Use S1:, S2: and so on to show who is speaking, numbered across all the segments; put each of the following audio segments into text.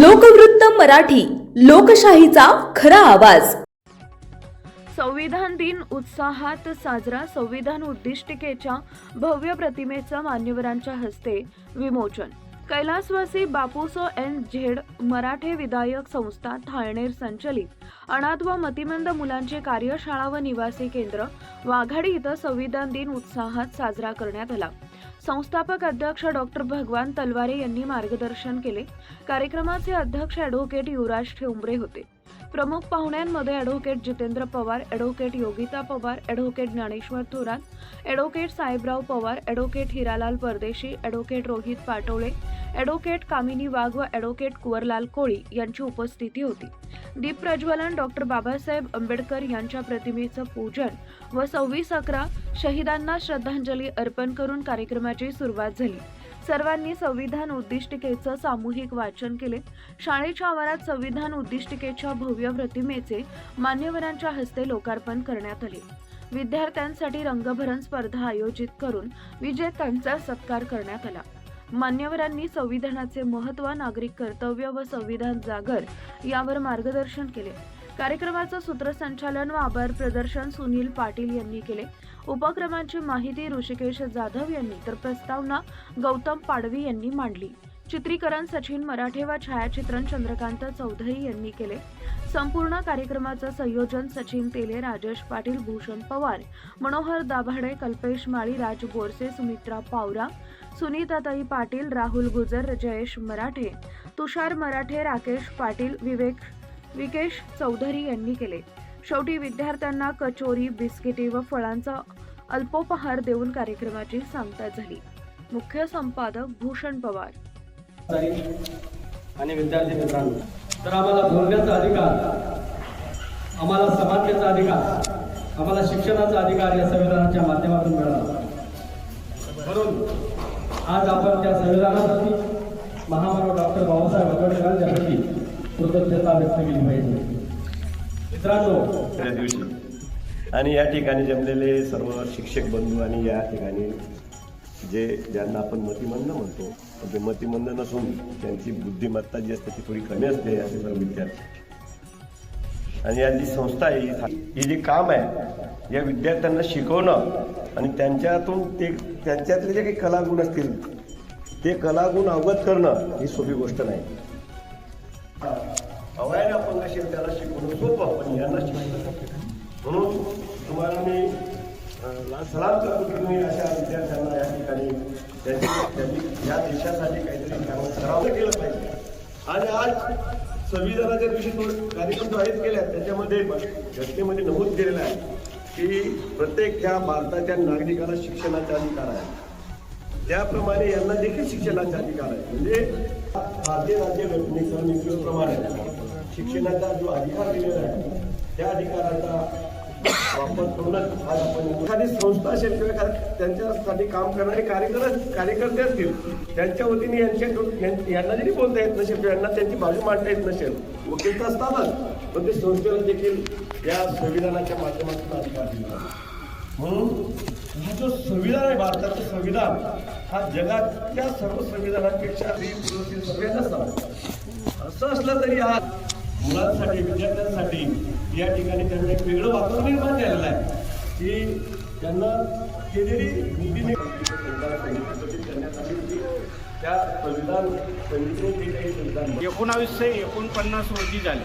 S1: लोकवृत्त मराठी लोकशाहीचा खरा आवाज.
S2: संविधान दिन उत्साहात साजरा संविधान उद्दिष्टिकेच्या भव्य प्रतिमेचं मान्यवरांच्या हस्ते विमोचन. कैलासवासी बापूसो एन झेड मराठे विधायक संस्था ठाळनेर संचलित. अनाथ व मतिमंद मुलांचे कार्यशाळा व निवासी केंद्र वाघाडी इथं संविधान दिन उत्साहात साजरा करण्यात आला. संस्थापक अध्यक्ष डॉक्टर भगवान तलवारे यांनी मार्गदर्शन केले. कार्यक्रमाचे अध्यक्ष ॲडव्होकेट युवराज ठेंबरे होते. प्रमुख पाहुण्यांमध्ये advocate Jitendra Pawar advocate Yogita Pawar advocate Dnyaneshwar Thorat advocate Sahebrao Pawar advocate Hiralal Pardeshi advocate Rohit Patole advocate Kamini Wagh व ॲडव्होकेट कुवरलाल कोळी यांची उपस्थिती होती. दीप प्रज्वलन डॉक्टर बाबासाहेब आंबेडकर यांच्या प्रतिमेचं पूजन व सव्वीस अकरा शहीदांना श्रद्धांजली अर्पण करून कार्यक्रमाची सुरुवात झाली. सर्वांनी संविधान उद्दिष्टिकेचं सामूहिक वाचन केले. शाळेच्या आवारात संविधान उद्दिष्टिकेच्या भव्य प्रतिमेचे मान्यवरांच्या हस्ते लोकार्पण करण्यात आले. विद्यार्थ्यांसाठी रंगभरण स्पर्धा आयोजित करून विजेत्यांचा सत्कार करण्यात आला. मान्यवरांनी संविधानाचे महत्त्व नागरिक कर्तव्य व संविधान जागर यावर मार्गदर्शन केले. कार्यक्रमाचं सूत्रसंचालन व आभार प्रदर्शन सुनील पाटील यांनी केले. उपक्रमांची माहिती ऋषिकेश जाधव यांनी तर प्रस्तावना गौतम पाडवी यांनी मांडली. चित्रीकरण सचिन मराठे व छायाचित्रण चंद्रकांत चौधरी यांनी केले. संपूर्ण कार्यक्रमाचं संयोजन सचिन तेले राजेश पाटील भूषण पवार मनोहर दाभाडे कल्पेश माळी राज बोरसे सुमित्रा पावरा सुनीताताई पाटील राहुल गुजर जयेश मराठे तुषार मराठे राकेश पाटील विवेक विकेश चौधरी यांनी केले. शेवटी विद्यार्थ्यांना कचोरी बिस्किटे व फळांचा अल्पोपहार देऊन कार्यक्रमाची सांगता झाली. मुख्य संपादक भूषण पवार.
S3: आणि विद्यार्थी मित्रांनो तर आम्हाला बोलण्याचा अधिकार आम्हाला समानतेचा अधिकार आम्हाला शिक्षणाचा अधिकार या संविधानाच्या माध्यमातून मिळाला. म्हणून आज आपण त्या संविधानासाठी महामानव डॉक्टर बाबासाहेब आंबेडकर यांच्यासाठी कृतज्ञता व्यक्त केली पाहिजे. मित्रांनो
S4: त्या दिवशी. आणि या ठिकाणी जमलेले सर्व शिक्षक बंधू आणि या ठिकाणी जे ज्यांना आपण मतिमंद म्हणतो पण ते मतिमंद नसून त्यांची बुद्धिमत्ता जी असते ती थोडी कमी असते असे सर्व विद्यार्थी. आणि या जी संस्था आहे ही- ही जे काम आहे या विद्यार्थ्यांना शिकवणं आणि त्यांच्यातून ते त्यांच्यातले जे काही कलागुण असतील ते कलागुण अवगत करणं ही सोपी गोष्ट नाही. अवयाने त्याला शिकवणं सोपं पण यांना शिकवणं म्हणून तुम्हाला मी सलाम करतो की तुम्ही अशा विद्यार्थ्यांना या ठिकाणी. त्यांची त्यांनी या देशासाठी काहीतरी चांगलं करावं केलं पाहिजे. आणि आज संविधानाच्या दिवशी तो कार्यक्रम जो आयोजित केला आहे, त्याच्यामध्ये घटनेमध्ये नमूद केलेला आहे की प्रत्येक ह्या भारताच्या नागरिकाला शिक्षणाचा अधिकार आहे. त्याप्रमाणे यांना देखील शिक्षणाचा अधिकार आहे. म्हणजे भारतीय राज्य घटनेप्रमाणे शिक्षणाचा जो अधिकार दिलेला आहे त्या अधिकाराचा वापर करूनच आज आपण एखादी संस्था असेल किंवा त्यांच्यासाठी काम करणारे कार्यकर्ते कार्यकर्ते असतील त्यांच्या वतीने यांच्या यांना जरी बोलता येत नसेल किंवा यांना त्यांची बाजू मांडता येत नसेल वकील तर असतातच. पण ते संस्थेला देखील या संविधानाच्या माध्यमातून अधिकार दिला म्हणून हा जो संविधान आहे भारताचं संविधान हा जगातल्या सर्व संविधानापेक्षा स्त्री सगळ्यांनाच असं असलं तरी आज मुलांसाठी विद्यार्थ्यांसाठी या ठिकाणी त्यांना एक वेगळं वातावरण निर्माण झालेलं आहे. की त्यांना केलेली जरी त्या संविधान जे काही संविधान
S5: एकोणावीसशे एकोणपन्नास रोजी झाले.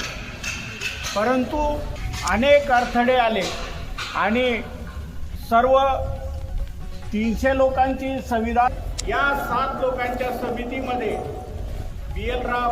S5: परंतु अनेक अडथळे आले आणि सर्व तीनशे लोकांची संविधान या सात लोकांच्या समितीमध्ये B L Rao